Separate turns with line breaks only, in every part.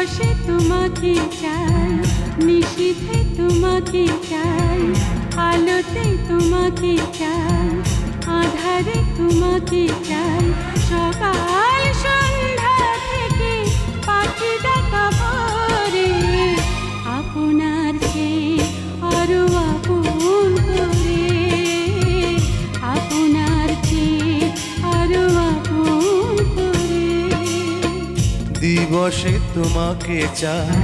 তোমাকে চাই নিশীথে তোমাকে চাই আলোতে তোমাকে চাই আধারে তোমাকে চাই সকাল
দিবসে তোমাকে চাই,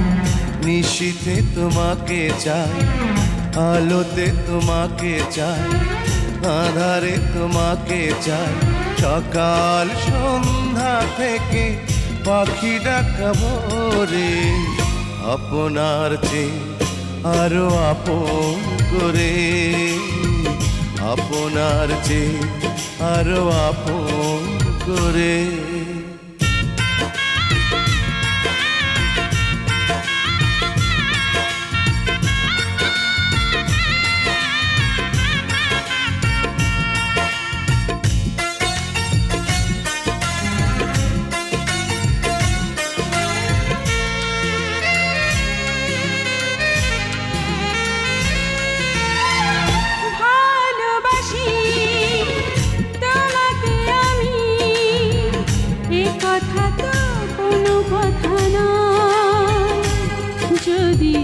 নিশীথে তোমাকে চাই, আলোতে তোমাকে চাই, আধারে তোমাকে চাই। সকাল সন্ধ্যা থেকে পাখি ডাকা ভোরে আপনার চেয়ে আরও আপন করে। আপনার চেয়ে আরও আপন করে।
যদি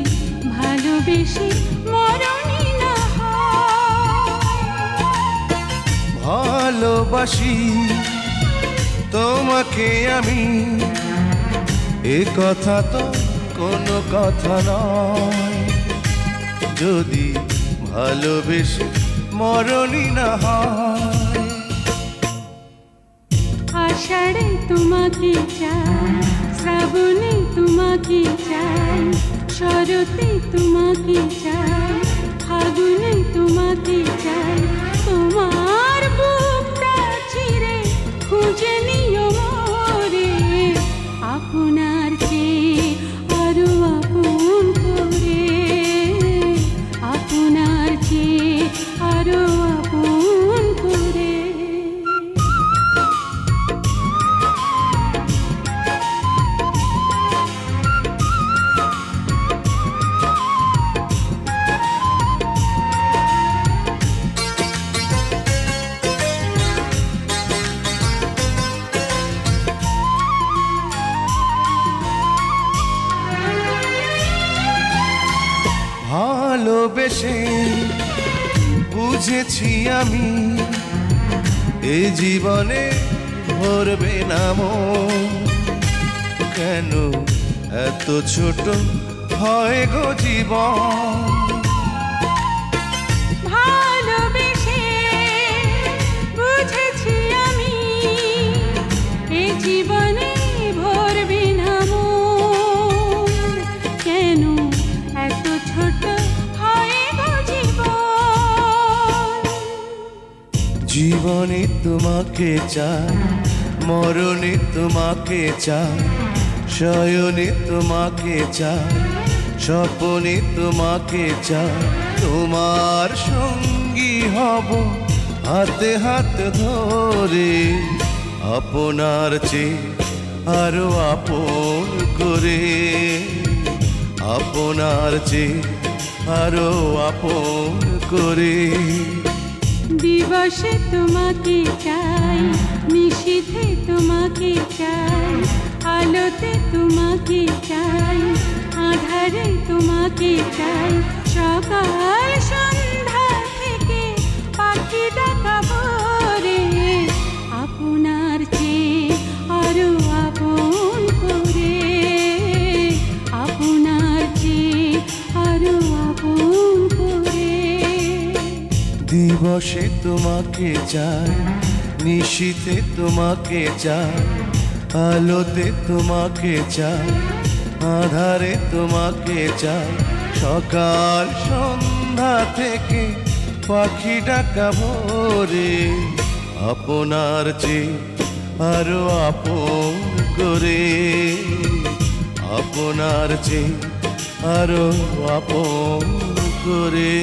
ভালোবেসে মরণই না
ভালোবাসি তোমাকে আমি। এ কথা তো কোনো কথা নয়। যদি ভালোবেসে মরণই না হয়।
আষাঢ়ে তোমাকে চাই শ্রাবণে তোমাকে চাই। শরতে তোমাকে চাই ফাগুনে তোমাকে
ভালোবেসে বুঝেছি আমি এ জীবনে ভরবে না কেন এত ছোট হয় গো জীবন?
জীবনে
তোমাকে চাই, মরণে তোমাকে চাই, শয়নে তোমাকে চাই, স্বপনে তোমাকে চাই। তোমার সঙ্গী হব হাতে হাত ধরে, আপনার চেয়ে আরও আপন করে। আপনার চেয়ে আরও আপন করে।
দিবসে তোমাকে চাই নিশীথে তোমাকে চাই আলোতে তোমাকে চাই আধারে তোমাকে চাই সকাল সন্ধ্যা
দিবসে তোমাকে চাই নিশীতে তোমাকে চাই, আলোতে তোমাকে চাই, আধারে তোমাকে চাই। সকাল সন্ধ্যা থেকে পাখি ডাকা ভোরে, আপনার যে আরও আপন করে, আপনার যে আরও আপন করে।